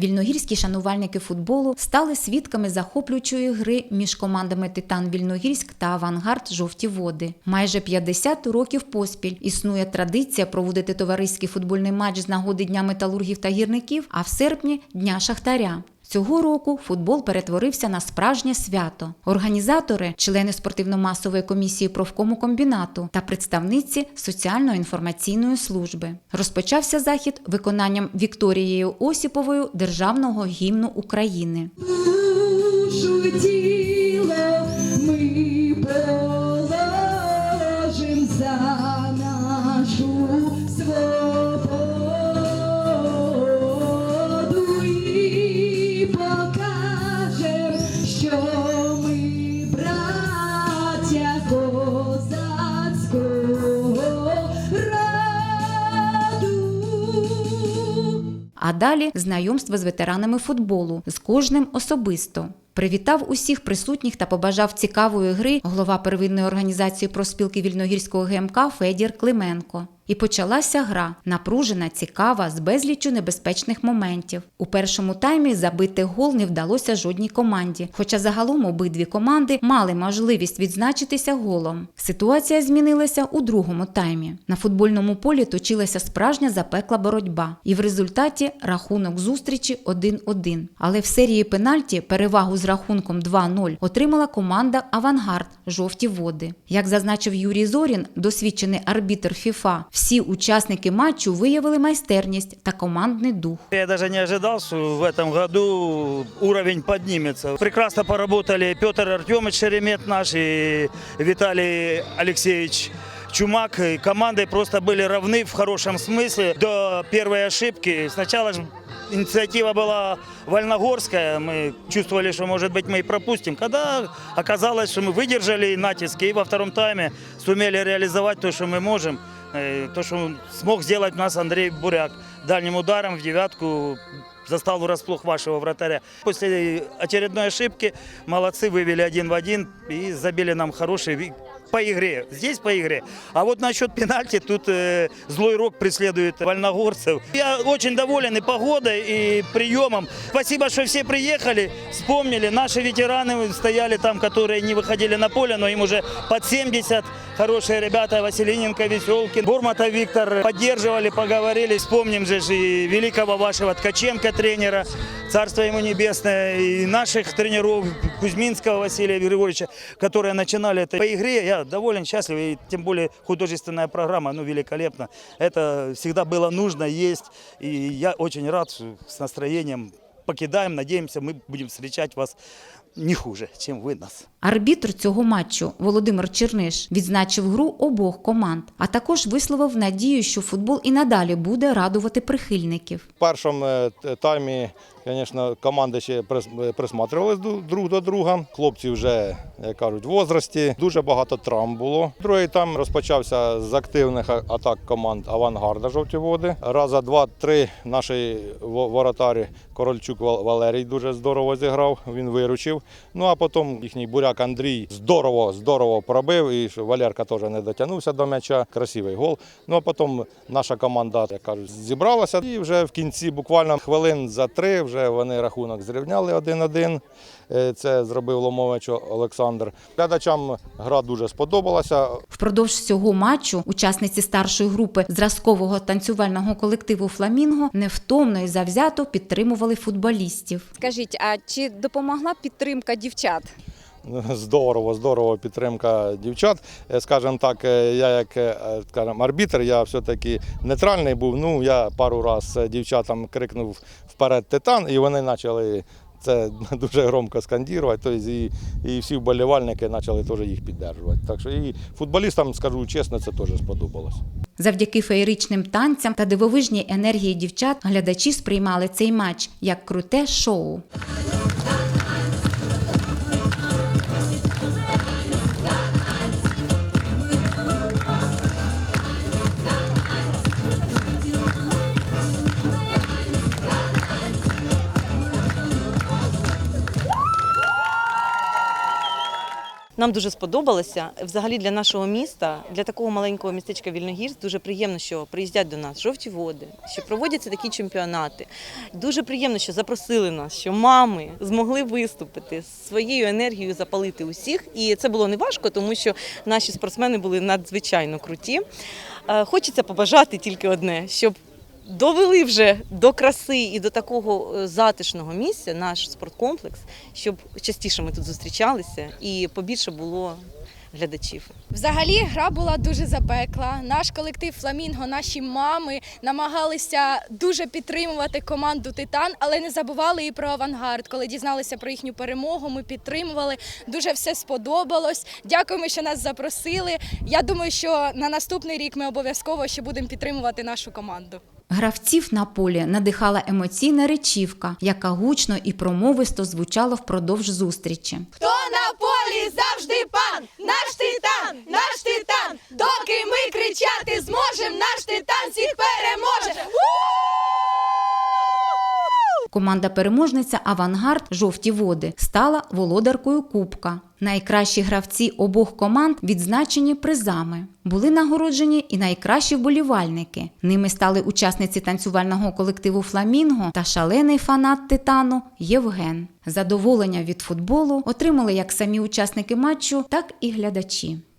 Вільногірські шанувальники футболу стали свідками захоплюючої гри між командами Титан Вільногірськ та Авангард Жовті води. Майже 50 років поспіль існує традиція проводити товариський футбольний матч з нагоди Дня металургів та гірників, а в серпні Дня Шахтаря. Цього року футбол перетворився на справжнє свято. Організатори, члени спортивно-масової комісії профкому комбінату та представниці соціально-інформаційної служби. Розпочався захід виконанням Вікторією Осіповою державного гімну України. душу тіло ми далі знайомство з ветеранами футболу, з кожним особисто. Привітав усіх присутніх та побажав цікавої гри голова первинної організації проспілки вільногірського ГМК Федір Клименко. І почалася гра напружена, цікава, з безліччю небезпечних моментів. У першому таймі забити гол не вдалося жодній команді, хоча загалом обидві команди мали можливість відзначитися голом. Ситуація змінилася у другому таймі. На футбольному полі точилася справжня запекла боротьба, і в результаті рахунок зустрічі 1-1. Але в серії пенальті перевагу з рахунком 2-0 отримала команда Авангард жовті води. Як зазначив Юрій Зорін, досвідчений арбітр ФІФА, всі учасники матчу виявили майстерність та командний дух. Я даже не ожидал, что в этом году уровень поднимется. Прекрасно поработали Петр Артемович Шеремет наш и Виталий Алексеевич Чумак. И команды просто были равны в хорошем смысле до первой ошибки. Сначала же инициатива была вольногорская. Мы чувствовали, что, может быть, мы и пропустим. Когда оказалось, что мы выдержали натиск и во втором тайме сумели реализовать то, что мы можем. Э, То, что смог сделать у нас Андрей Буряк. Дальним ударом в девятку застал врасплох вашего вратаря. После очередной ошибки молодцы вывели один в один и забили нам хороший по игре. Здесь по игре. А вот насчет пенальти, тут э, злой рок преследует вольногорцев. Я очень доволен и погодой, и приемом. Спасибо, что все приехали, вспомнили. Наши ветераны стояли там, которые не выходили на поле, но им уже под 70. Хорошие ребята, Василиненко, Веселкин, Бурмата Виктор. Поддерживали, поговорили. Вспомним же и великого вашего Ткаченко тренера, царство ему небесное, и наших тренеров Кузьминского Василия Григорьевича, которые начинали это по игре. Я доволен, счастлив, и тем более художественная программа, ну, великолепно. Это всегда было нужно, есть, и я очень рад с настроением. Покидаем, надеемся, мы будем встречать вас не хуже, чем вы нас. Арбітр цього матчу Володимир Черниш відзначив гру обох команд, а також висловив надію, що футбол і надалі буде радувати прихильників. В першому е, таймі, звісно, команди ще прис- присматривалися друг до друга. Хлопці вже, як кажуть, в возрасті. Дуже багато травм було. Другий тайм розпочався з активних атак команд Авангарда жовті води. Раза два-три наші воротарі Корольчук Валерій дуже здорово зіграв. Він виручив. Ну а потім їхній буряк Андрій здорово, здорово пробив. І Валерка теж не дотягнувся до м'яча. Красивий гол. Ну а потім наша команда, як кажуть, зібралася. І вже в кінці, буквально хвилин за три, вже вони рахунок зрівняли 1-1. Е, Це зробив Ломович Олександр. Глядачам гра дуже сподобалася. Впродовж цього матчу учасниці старшої групи зразкового танцювального колективу Фламінго невтомно і завзято підтримували футболістів. Скажіть, а чи допомогла підтримка дівчат? Здорово, здорово підтримка дівчат. Е, Скажімо так, е, я як е, скажімо, арбітр, я все-таки нейтральний був. Ну, я пару разів дівчатам крикнув вперед титан, і вони почали це дуже громко скандувати. Тобто і, і всі вболівальники почали теж їх підтримувати. Так що і футболістам, скажу чесно, це теж сподобалось. Завдяки феєричним танцям та дивовижній енергії дівчат глядачі сприймали цей матч як круте шоу. Нам дуже сподобалося. Взагалі для нашого міста, для такого маленького містечка Вільногірськ, дуже приємно, що приїздять до нас жовті води, що проводяться такі чемпіонати. Дуже приємно, що запросили нас, що мами змогли виступити своєю енергією, запалити усіх. І це було не важко, тому що наші спортсмени були надзвичайно круті. Е, Хочеться побажати тільки одне, щоб довели вже до краси і до такого е, затишного місця наш спорткомплекс, щоб частіше ми тут зустрічалися і побільше було глядачів. Взагалі гра була дуже запекла. Наш колектив Фламінго, наші мами намагалися дуже підтримувати команду Титан, але не забували і про авангард. Коли дізналися про їхню перемогу, ми підтримували. Дуже все сподобалось. Дякуємо, що нас запросили. Я думаю, що на наступний рік ми обов'язково ще будемо підтримувати нашу команду. Гравців на полі надихала емоційна речівка, яка гучно і промовисто звучала впродовж зустрічі. Хто на полі завжди пан, наш титан, наш титан. Доки ми кричати зможем, наш титан всіх переможе. Команда переможниця Авангард Жовті води стала володаркою Кубка. Найкращі гравці обох команд відзначені призами. Були нагороджені і найкращі вболівальники. Ними стали учасниці танцювального колективу Фламінго та шалений фанат титану Євген. Задоволення від футболу отримали як самі учасники матчу, так і глядачі.